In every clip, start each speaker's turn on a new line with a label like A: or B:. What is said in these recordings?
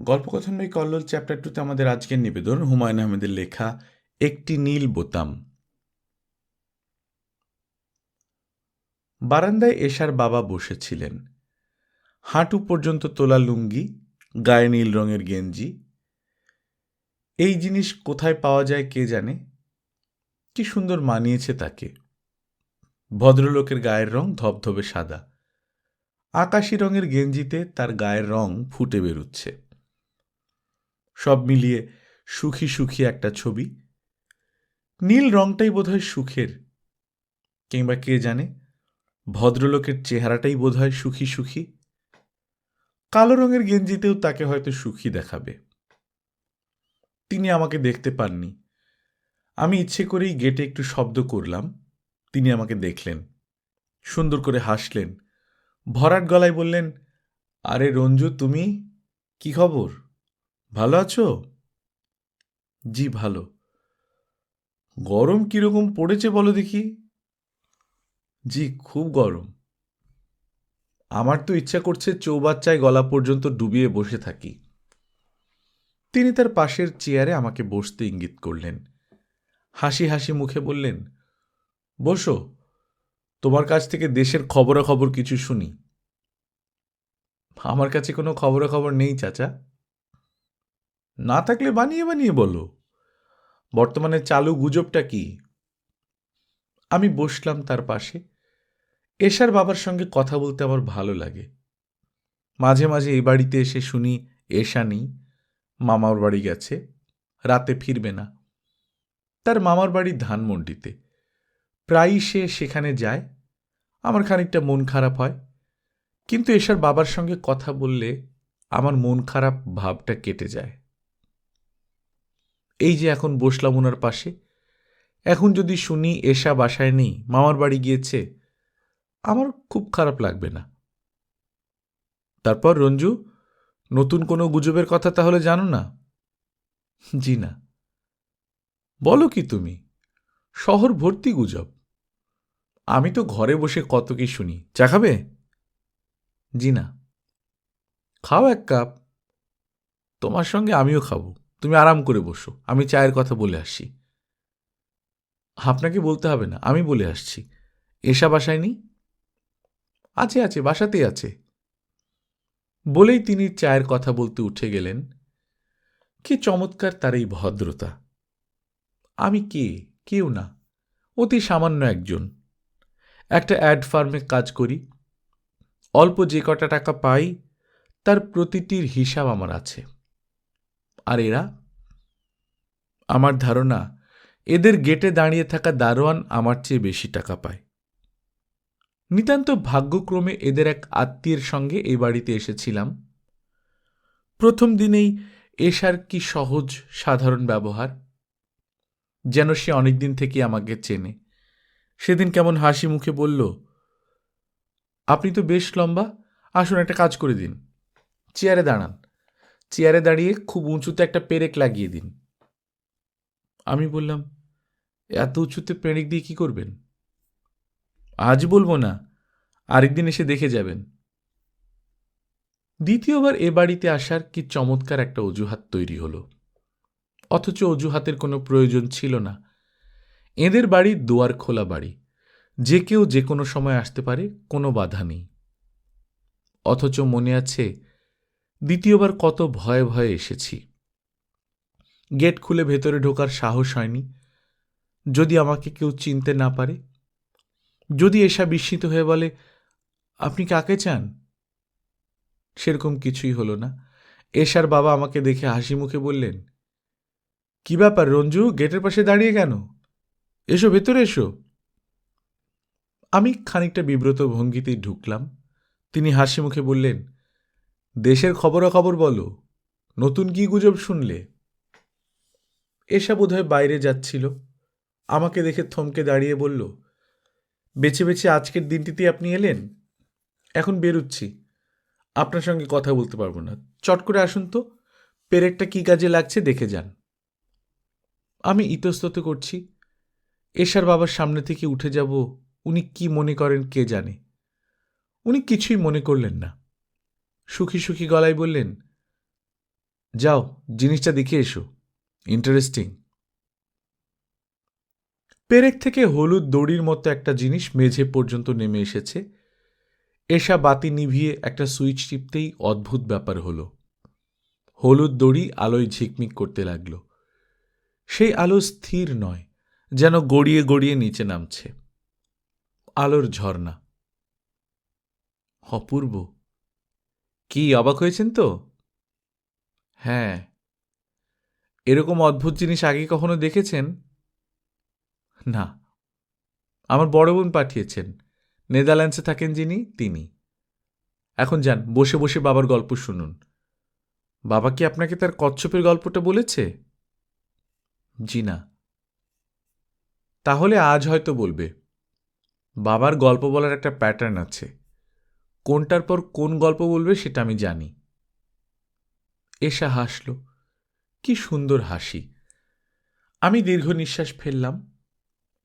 A: গল্পকথন by Kallol chapter টুতে আমাদের আজকের নিবেদন, হুমায়ুন আহমেদের লেখা, একটি নীল বোতাম। বারান্দায় এশার বাবা বসেছিলেন। হাঁটু পর্যন্ত তোলা লুঙ্গি, গায়ে নীল রঙের গেঞ্জি। এই জিনিস কোথায় পাওয়া যায় কে জানে? কি সুন্দর মানিয়েছে তাকে। ভদ্রলোকের গায়ের রং ধবধবে সাদা। আকাশি রঙের গেঞ্জিতে তার গায়ের রং ফুটে বেরুচ্ছে। সব মিলিয়ে সুখী সুখী একটা ছবি। নীল রংটাই বোধহয় সুখের, কিংবা কে জানে, ভদ্রলোকের চেহারাটাই বোধহয় সুখী সুখী। কালো রঙের গেঞ্জিতেও তাকে হয়তো সুখী দেখাবে। তিনি আমাকে দেখতে পাননি। আমি ইচ্ছে করেই গেটে একটু শব্দ করলাম। তিনি আমাকে দেখলেন, সুন্দর করে হাসলেন। ভরাট গলায় বললেন, আরে রঞ্জু, তুমি? কি খবর? ভালো আছো? জি, ভালো। গরম কীরকম পড়েছে বলো দেখি? জি, খুব গরম। আমার তো ইচ্ছা করছে চৌবাচ্চায় গলা পর্যন্ত ডুবিয়ে বসে থাকি। তিনি তার পাশের চেয়ারে আমাকে বসতে ইঙ্গিত করলেন। হাসি হাসি মুখে বললেন, বসো, তোমার কাছ থেকে দেশের খবরাখবর কিছু শুনি। আমার কাছে কোনো খবরাখবর নেই, চাচা। না থাকলে বানিয়ে বানিয়ে বলো। বর্তমানে চালু গুজবটা কি? আমি বসলাম তার পাশে। এশার বাবার সঙ্গে কথা বলতে আমার ভালো লাগে। মাঝে মাঝে এই বাড়িতে এসে শুনি, এশা নেই, মামার বাড়ি গেছে, রাতে ফিরবে না। তার মামার বাড়ি ধানমন্ডিতে। প্রায়ই সে সেখানে যায়, আমার খানিকটা মন খারাপ হয়। কিন্তু এশার বাবার সঙ্গে কথা বললে আমার মন খারাপ ভাবটা কেটে যায়। এই যে এখন বসলাম ওনার পাশে, এখন যদি শুনি এসা বাসায় নেই, মামার বাড়ি গিয়েছে, আমার খুব খারাপ লাগবে না। তারপর রঞ্জু, নতুন কোনো গুজবের কথা তাহলে জানো না? জি না। বলো কি তুমি? শহর ভর্তি গুজব। আমি তো ঘরে বসে কত কি শুনি। চা খাবে? জি না। খাও এক কাপ। তোমার সঙ্গে আমিও খাব। তুমি আরাম করে বসো। আমি চায়ের কথা বলে আসছি আপনাকে বলতে হবে না, আমি বলে আসছি। এসা বাসায় নেই? আছে আছে, বাসাতেই আছে। বলেই তিনি চায়ের কথা বলতে উঠে গেলেন। কি চমৎকার তার এই ভদ্রতা। আমি কে? কেউ না। অতি সামান্য একজন। একটা অ্যাড ফার্মে কাজ করি। অল্প যে কটা টাকা পাই, তার প্রতিটির হিসাব আমার আছে। আর এরা আমার ধারণা, এদের গেটে দাঁড়িয়ে থাকা দারোয়ান আমার চেয়ে বেশি টাকা পায়। নিতান্ত ভাগ্যক্রমে এদের এক আত্মীয়ের সঙ্গে এই বাড়িতে এসেছিলাম। প্রথম দিনেই এশার কি সহজ, সাধারণ ব্যবহার, যেন সে অনেকদিন থেকে আমাকে চেনে। সেদিন কেমন হাসি মুখে বলল, আপনি তো বেশ লম্বা, আসুন একটা কাজ করে দিন। চেয়ারে দাঁড়ান। চেয়ারে দাঁড়িয়ে খুব উঁচুতে একটা পেরেক লাগিয়ে দিন। আমি বললাম, এত উঁচুতে পেরেক দিয়ে কি করবেন? আজ বলব না, আরেকদিন এসে দেখে যাবেন। দ্বিতীয়বার এ বাড়িতে আসার কি চমৎকার একটা অজুহাত তৈরি হলো। অথচ অজুহাতের কোনো প্রয়োজন ছিল না। এদের বাড়ি দুয়ার খোলা বাড়ি। যে কেউ যে কোনো সময় আসতে পারে, কোনো বাধা নেই। অথচ মনে আছে দ্বিতীয়বার কত ভয়ে ভয়ে এসেছি। গেট খুলে ভেতরে ঢোকার সাহস হয়নি। যদি আমাকে কেউ চিনতে না পারে? যদি এসা বিস্মিত হয়ে বলে, আপনি কাকে চান? সেরকম কিছুই হলো না। এশার বাবা আমাকে দেখে হাসি মুখে বললেন, কি ব্যাপার রঞ্জু, গেটের পাশে দাঁড়িয়ে কেন? এসো, ভেতরে এসো। আমি খানিকটা বিব্রত ভঙ্গিতেই ঢুকলাম। তিনি হাসি মুখে বললেন দেশের খবরাখবর বলো। নতুন কি গুজব শুনলে? এসা বোধহয় বাইরে যাচ্ছিল। আমাকে দেখে থমকে দাঁড়িয়ে বলল, বেছে বেছে আজকের দিনটিতে আপনি এলেন? এখন বেরুচ্ছি। আপনার সঙ্গে কথা বলতে পারব না। চট করে আসুন তো। পেরেকটা কী কাজে লাগছে দেখে যান। আমি ইতস্তত করছি। এশার বাবার সামনে থেকে উঠে যাব। উনি কি মনে করেন কে জানে। উনি কিছুই মনে করলেন না। সুখী সুখী গলায় বললেন, যাও, জিনিসটা দেখে এসো। ইন্টারেস্টিং পেরেক থেকে হলুদ দড়ির মতো একটা জিনিস মেঝে পর্যন্ত নেমে এসেছে। এসা বাতি নিভিয়ে একটা সুইচ টিপতেই অদ্ভুত ব্যাপার হলো। হলুদ দড়ি আলোয় ঝিকমিক করতে লাগল। সেই আলো স্থির নয়, যেন গড়িয়ে গড়িয়ে নিচে নামছে। আলোর ঝর্ণা। অপূর্ব। কি অবাক হয়েছেন তো? হ্যাঁ। এরকম অদ্ভুত জিনিস আগে কখনো দেখেছেন? না। আমার বড় বোন পাঠিয়েছেন। নেদারল্যান্ডসে থাকেন যিনি, তিনি। এখন যান, বসে বসে বাবার গল্প শুনুন। বাবা কি আপনাকে তার কচ্ছপের গল্পটা বলেছে? জি না। তাহলে আজ হয়তো বলবে। বাবার গল্প বলার একটা প্যাটার্ন আছে। কোনটার পর কোন গল্প বলবে সেটা আমি জানি। এসা হাসল, কি সুন্দর হাসি। আমি দীর্ঘ নিঃশ্বাস ফেললাম।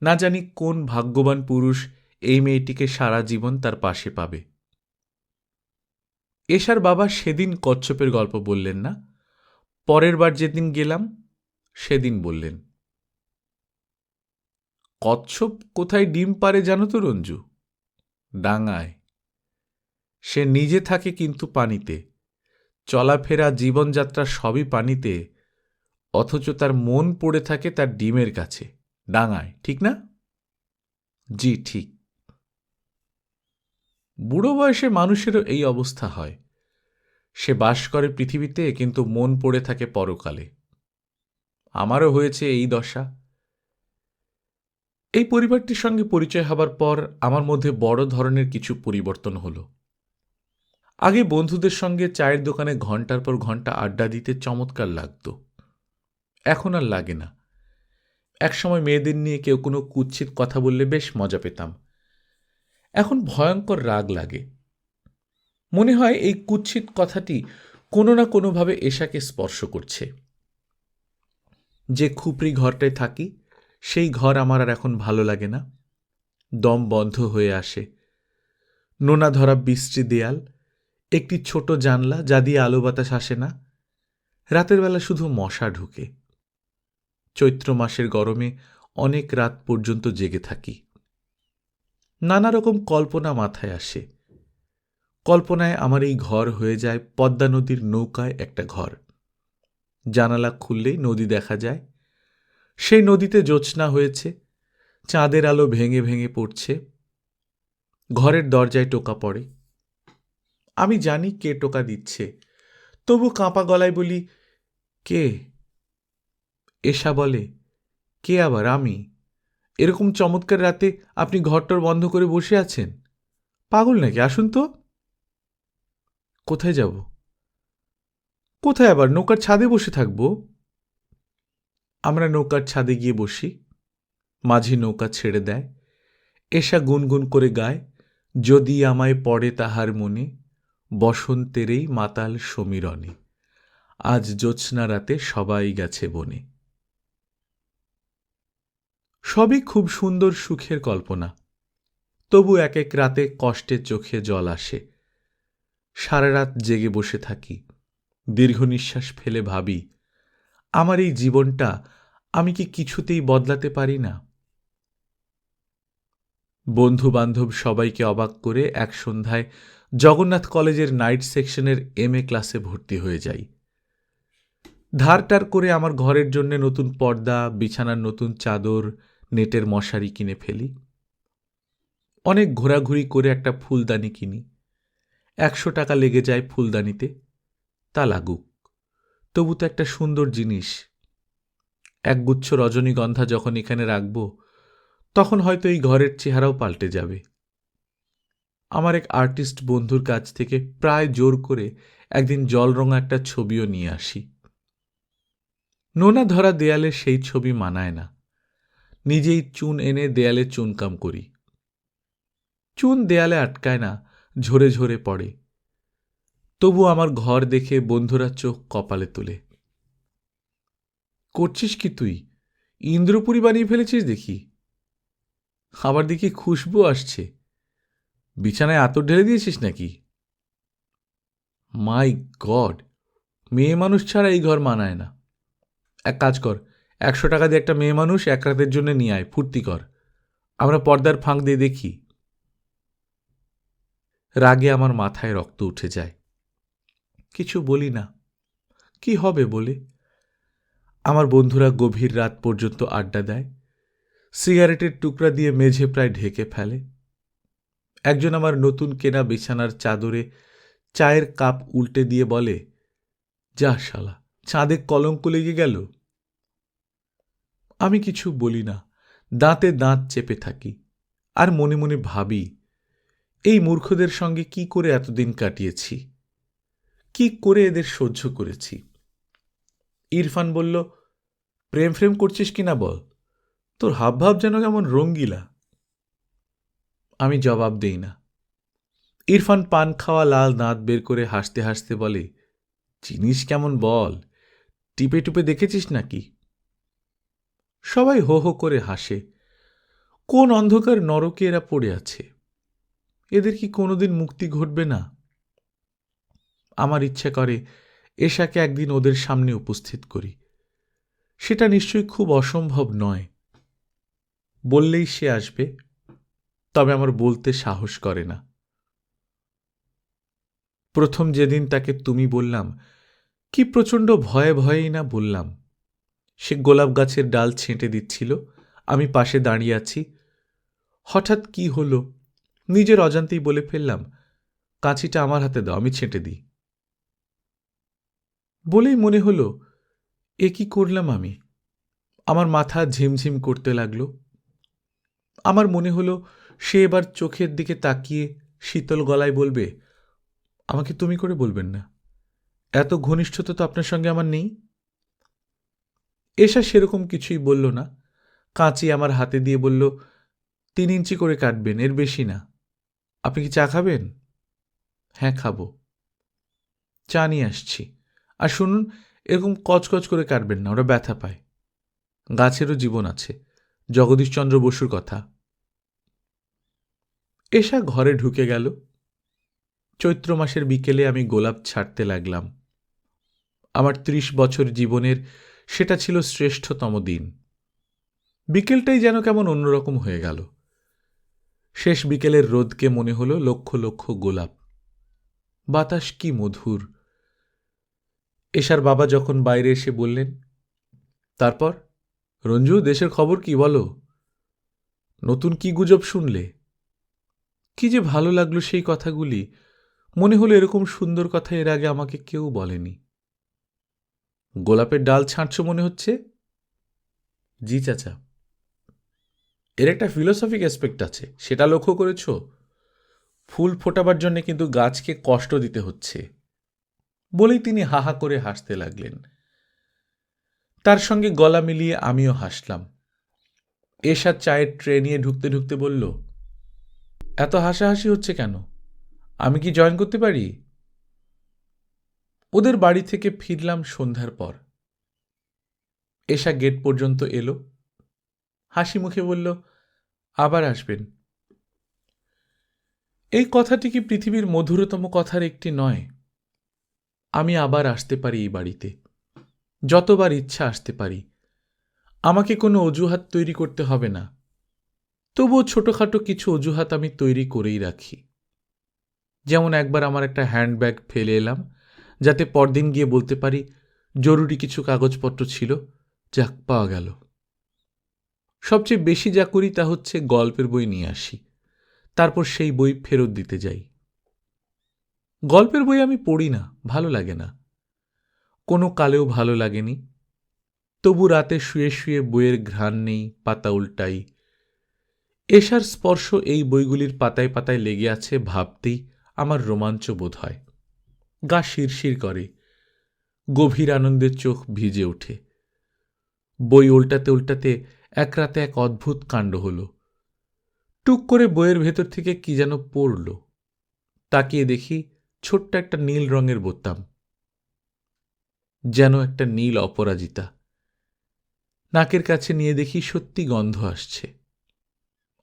A: না জানি কোন ভাগ্যবান পুরুষ এই মেয়েটিকে সারা জীবন তার পাশে পাবে। এশার বাবা সেদিন কচ্ছপের গল্প বললেন না। পরের বার যেদিন গেলাম, সেদিন বললেন, কচ্ছপ কোথায় ডিম পারে জানো তো রঞ্জু? ডাঙায়। সে নিজে থাকে কিন্তু পানিতে। চলাফেরা, জীবনযাত্রা সবই পানিতে, অথচ তার মন পড়ে থাকে তার ডিমের কাছে, ডাঙায়, ঠিক না? জি, ঠিক। বুড়ো বয়সে মানুষেরও এই অবস্থা হয়। সে বাস করে পৃথিবীতে, কিন্তু মন পড়ে থাকে পরকালে। আমারও হয়েছে এই দশা। এই পরিবারটির সঙ্গে পরিচয় হবার পর আমার মধ্যে বড় ধরনের কিছু পরিবর্তন হলো। আগে বন্ধুদের সঙ্গে চায়ের দোকানে ঘণ্টার পর ঘণ্টা আড্ডা দিতে চমৎকার লাগত। এখন আর লাগে না। একসময় মেয়েদের নিয়ে কেউ কোনো কুৎসিত কথা বললে বেশ মজা পেতাম। এখন ভয়ঙ্কর রাগ লাগে। মনে হয় এই কুৎসিত কথাটি কোনো না কোনোভাবে এশাকে স্পর্শ করছে। যে খুপড়ি ঘরটায় থাকি, সেই ঘর আমার আর এখন ভালো লাগে না। দম বন্ধ হয়ে আসে। নোনা ধরা বৃষ্টি দেয়াল একটি ছোট জানলা যা দিয়ে আলো বাতাস আসে না। রাতের বেলা শুধু মশা ঢুকে। চৈত্র মাসের গরমে অনেক রাত পর্যন্ত জেগে থাকি। নানা রকম কল্পনা মাথায় আসে। কল্পনায় আমার এই ঘর হয়ে যায় পদ্মা নদীর নৌকায় একটা ঘর। জানালা খুললেই নদী দেখা যায়। সেই নদীতে জ্যোৎস্না হয়েছে। চাঁদের আলো ভেঙে ভেঙে পড়ছে। ঘরের দরজায় টোকা পড়ে। আমি জানি কে টোকা দিচ্ছে। তবু কাঁপা গলায় বলি, কে? এসা বলে, কে আবার, আমি? এরকম চমৎকার রাতে আপনি ঘরটর বন্ধ করে বসে আছেন? পাগল নাকি? আসুন তো। কোথায় যাব? কোথায় আবার নৌকার ছাদে বসে থাকব? আমরা নৌকার ছাদে গিয়ে বসি। মাঝি নৌকা ছেড়ে দেয়। এসা গুনগুন করে গায়, যদি আমায় পড়ে তাহার মনে বসন্তেরই মাতাল সমীরণে, আজ জ্যোৎস্না রাতে সবাই গেছে বনে। সবই খুব সুন্দর সুখের কল্পনা, তবু এক এক রাতে কষ্টের চোখে জল আসে। সারা রাত জেগে বসে থাকি, দীর্ঘ নিঃশ্বাস ফেলে ভাবি, আমার এই জীবনটা আমি কি কিছুতেই বদলাতে পারি না? বন্ধু বান্ধব সবাইকে অবাক করে এক সন্ধ্যায় জগন্নাথ কলেজের নাইট সেকশনের এম এ ক্লাসে ভর্তি হয়ে যাই। ধারটার করে আমার ঘরের জন্য নতুন পর্দা, বিছানার নতুন চাদর, নেটের মশারি কিনে ফেলি। অনেক ঘোরাঘুরি করে একটা ফুলদানি কিনি। একশো টাকা লেগে যায় ফুলদানিতে। তা লাগুক। তবু তো একটা সুন্দর জিনিস। একগুচ্ছ রজনীগন্ধা যখন এখানে রাখব, তখন হয়তো এই ঘরের চেহারাও পাল্টে যাবে। আমার এক আর্টিস্ট বন্ধুর কাছ থেকে প্রায় জোর করে একদিন জলরঙা একটা ছবিও নিয়ে আসি। নোনা ধরা দেয়ালে সেই ছবি মানায় না। নিজেই চুন এনে দেয়ালে চুনকাম করি। চুন দেয়ালে আটকায় না, ঝরে ঝরে পড়ে। তবু আমার ঘর দেখে বন্ধুরা চোখ কপালে তোলে। করছিস কি তুই? ইন্দ্রপুরী বানিয়ে ফেলেছিস দেখি? আবার দেখি খুশবু আসছে। বিছানায় আতর ঢেলে দিয়েছিস নাকি? মাই গড মেয়ে মানুষ ছাড়া এই ঘর মানায় না। এক কাজ কর, একশো টাকা দিয়ে একটা মেয়ে মানুষ এক রাতের জন্য নিয়ে আয়, ফুর্তি কর। আমরা পর্দার ফাঁক দিয়ে দেখি। রাগে আমার মাথায় রক্ত উঠে যায়। কিছু বলি না। কি হবে বলে? আমার বন্ধুরা গভীর রাত পর্যন্ত আড্ডা দেয়। সিগারেটের টুকরা দিয়ে মেঝে প্রায় ঢেকে ফেলে। একজন আমার নতুন কেনা বিছানার চাদরে চায়ের কাপ উল্টে দিয়ে বলে, যা শালা চাঁদে কলঙ্ক লেগে গেল? আমি কিছু বলি না, দাঁতে দাঁত চেপে থাকি, আর মনে মনে ভাবি, এই মূর্খদের সঙ্গে কি করে এতদিন কাটিয়েছি? কি করে এদের সহ্য করেছি? ইরফান বলল, প্রেম ফ্রেম করছিস কিনা বল? তোর হাবভাব যেন কেমন রঙ্গিলা। আমি জবাব দেই না। ইরফান পান খাওয়া লাল দাঁত বের করে হাসতে হাসতে বলে, জিনিস কেমন বল, টিপে টুপে দেখেছিস নাকি? সবাই হো হো করে হাসে, কোন অন্ধকার নরকে এরা পড়ে আছে? এদের কি কোনোদিন মুক্তি ঘটবে না? আমার ইচ্ছে করে এশাকে একদিন ওদের সামনে উপস্থিত করি। সেটা নিশ্চয়ই খুব অসম্ভব নয়। বললেই সে আসবে। তবে আমার বলতে সাহস করে না। প্রথম যেদিন তাকে তুমি বললাম, কি প্রচণ্ড ভয়ে ভয়েই না বললাম। সে গোলাপ গাছের ডাল ছেঁটে দিচ্ছিল, আমি পাশে দাঁড়িয়ে আছি। হঠাৎ কি হলো? নিজের অজান্তেই বলে ফেললাম, কাঁচিটা আমার হাতে দাও, আমি ছেঁটে দিই। বলেই মনে হলো, এ কি করলাম আমি? আমার মাথা ঝিমঝিম করতে লাগল। আমার মনে হলো সে এবার চোখের দিকে তাকিয়ে শীতল গলায় বলবে, আমাকে তুমি করে বলবেন না। এত ঘনিষ্ঠতা তো আপনার সঙ্গে আমার নেই? এসা সেরকম কিছুই বলল না। কাঁচি আমার হাতে দিয়ে বলল, তিন ইঞ্চি করে কাটবেন, এর বেশি না। আপনি কি চা খাবেন? হ্যাঁ খাব। চা নিয়ে আসছি। আর শুনুন, এরকম কচকচ করে কাটবেন না, ওরা ব্যথা পায়। গাছেরও জীবন আছে। জগদীশচন্দ্র বসুর কথা। এসা ঘরে ঢুকে গেল। চৈত্র মাসের বিকেলে আমি গোলাপ ছাড়তে লাগলাম। আমার ত্রিশ বছর জীবনের সেটা ছিল শ্রেষ্ঠতম দিন। বিকেলটাই যেন কেমন অন্যরকম হয়ে গেল। শেষ বিকেলের রোদকে মনে হলো লক্ষ লক্ষ গোলাপ। বাতাস কি মধুর। এশার বাবা যখন বাইরে এসে বললেন, তারপর? রঞ্জু, দেশের খবর কি বলো? নতুন কি গুজব শুনলে? কি যে ভালো লাগল সেই কথাগুলি। মনে হলো এরকম সুন্দর কথা এর আগে আমাকে কেউ বলেনি। গোলাপের ডাল ছাঁটছ মনে হচ্ছে? জি চাচা। এর একটা ফিলোসফিক অ্যাসপেক্ট আছে, সেটা লক্ষ্য করেছ? ফুল ফোটাবার জন্য কিন্তু গাছকে কষ্ট দিতে হচ্ছে। বলেই তিনি হাহা করে হাসতে লাগলেন। তার সঙ্গে গলা মিলিয়ে আমিও হাসলাম। এসা চায়ের ট্রে নিয়ে ঢুকতে ঢুকতে বলল এত হাসাহাসি হচ্ছে কেন? আমি কি জয়েন করতে পারি? ওদের বাড়ি থেকে ফিরলাম সন্ধ্যার পর। এসা গেট পর্যন্ত এলো। হাসি মুখে বলল, আবার আসবেন। এই কথাটি কি পৃথিবীর মধুরতম কথার একটি নয়। আমি আবার আসতে পারি এই বাড়িতে। যতবার ইচ্ছা আসতে পারি। আমাকে কোনো অজুহাত তৈরি করতে হবে না। তবুও ছোটোখাটো কিছু অজুহাত আমি তৈরি করেই রাখি। যেমন একবার আমার একটা হ্যান্ডব্যাগ ফেলে এলাম, যাতে পরদিন গিয়ে বলতে পারি, জরুরি কিছু কাগজপত্র ছিল, যাক, পাওয়া গেল। সবচেয়ে বেশি যা করি তা হচ্ছে গল্পের বই নিয়ে আসি। তারপর সেই বই ফেরত দিতে যাই। গল্পের বই আমি পড়ি না, ভালো লাগে না। কোনো কালেও ভালো লাগেনি। তবু রাতে শুয়ে শুয়ে বইয়ের ঘ্রাণ নেই, পাতা উল্টাই এশার স্পর্শ এই বইগুলির পাতায় পাতায় লেগে আছে ভাবতেই আমার রোমাঞ্চ বোধ হয়। গা শিরশির করে, গভীর আনন্দের চোখ ভিজে ওঠে। বই উল্টাতে উল্টাতে এক রাতে এক অদ্ভুত কাণ্ড হল। টুক করে বইয়ের ভেতর থেকে কি যেন পড়ল। তাকিয়ে দেখি ছোট্ট একটা নীল রঙের বোতাম। যেন একটা নীল অপরাজিতা। নাকের কাছে নিয়ে দেখি সত্যি গন্ধ আসছে।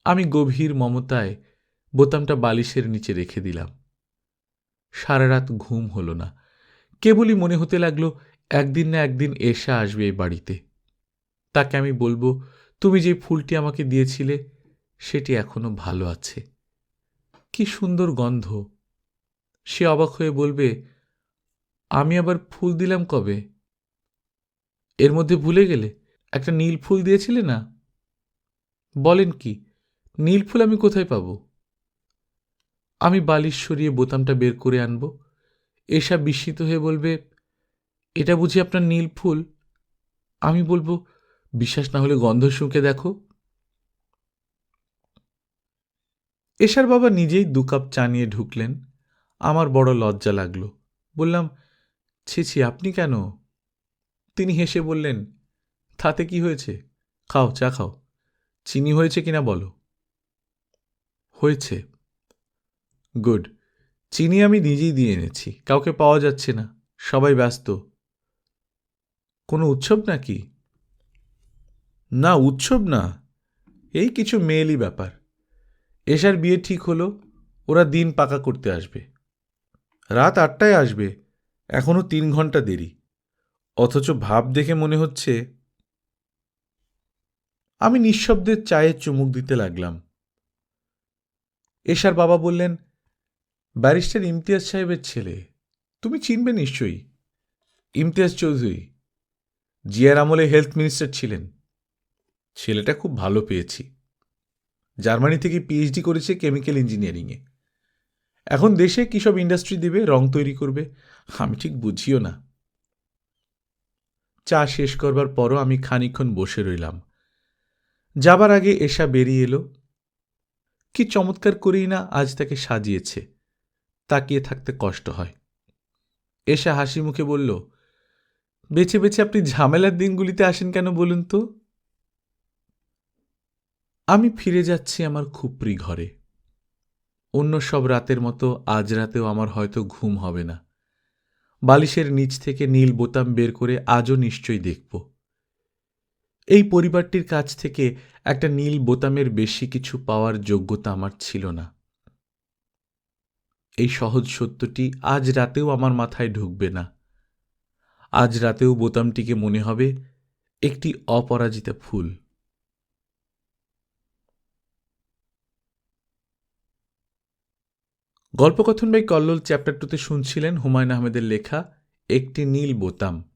A: আমি গভীর মমতায় বোতামটা বালিশের নিচে রেখে দিলাম। সারা রাত ঘুম হলো না। কেবলই মনে হতে লাগল, একদিন না একদিন এসা আসবে এই বাড়িতে। তাকে আমি বলব, তুমি যে ফুলটি আমাকে দিয়েছিলে, সেটি এখনও ভালো আছে। কি সুন্দর গন্ধ। সে অবাক হয়ে বলবে, আমি আবার ফুল দিলাম কবে? এর মধ্যে ভুলে গেলে? একটা নীল ফুল দিয়েছিলে না? বলেন কি নীল ফুল আমি কোথায় পাবো? আমি বালিশ সরিয়ে বোতামটা বের করে আনব। এসা বিস্মিত হয়ে বলবে, এটা বুঝি আপনার নীল ফুল? আমি বলব, বিশ্বাস না হলে গন্ধ শুঁকে দেখো। এশার বাবা নিজেই দু কাপ চা নিয়ে ঢুকলেন। আমার বড় লজ্জা লাগল। বললাম ছি, আপনি কেন? তিনি হেসে বললেন, তাতে কি হয়েছে? খাও, চা খাও। চিনি হয়েছে কিনা বলো? হয়েছে। গুড। চিনি আমি নিজেই দিয়ে এনেছি, কাউকে পাওয়া যাচ্ছে না, সবাই ব্যস্ত। কোনো উৎসব নাকি? না, উৎসব না, এই কিছু মেয়েলি ব্যাপার। এসার বিয়ে ঠিক হলো, ওরা দিন পাকা করতে আসবে। রাত আটটায় আসবে এখনও তিন ঘণ্টা দেরি। অথচ ভাব দেখে মনে হচ্ছে, আমি নিঃশব্দে চায়ে চুমুক দিতে লাগলাম। এশার বাবা বললেন, ব্যারিস্টার ইমতিয়াজ সাহেবের ছেলে। তুমি চিনবে নিশ্চয়ই। ইমতিয়াজ চৌধুরী, জিয়ার আমলে হেলথ মিনিস্টার ছিলেন। ছেলেটা খুব ভালো পেয়েছি। জার্মানি থেকে পিএইচডি করেছে কেমিক্যাল ইঞ্জিনিয়ারিংয়ে এখন দেশে কী সব ইন্ডাস্ট্রি দিবে, রং তৈরি করবে, আমি ঠিক বুঝিও না। চা শেষ করবার পরও আমি খানিক্ষণ বসে রইলাম। যাবার আগে এসা বেরিয়ে এলো। কি চমৎকার করেই না আজ তাকে সাজিয়েছে। তাকিয়ে থাকতে কষ্ট হয়। এসা হাসি মুখে বলল, বেছে বেছে আপনি ঝামেলার দিনগুলিতে আসেন কেন বলুন তো? আমি ফিরে যাচ্ছি আমার খুপরি ঘরে। অন্য সব রাতের মতো আজ রাতেও আমার হয়তো ঘুম হবে না। বালিশের নিচ থেকে নীল বোতাম বের করে আজও নিশ্চয়ই দেখব। এই পরিবারটির কাছ থেকে একটা নীল বোতামের বেশি কিছু পাওয়ার যোগ্যতা আমার ছিল না। এই সহজ সত্যটি আজ রাতেও আমার মাথায় ঢুকবে না। আজ রাতেও বোতামটিকে মনে হবে একটি অপরাজিতা ফুল। গল্পকথন বাই কল্লোল চ্যাপ্টার টুতে শুনছিলেন হুমায়ুন আহমেদের লেখা একটি নীল বোতাম।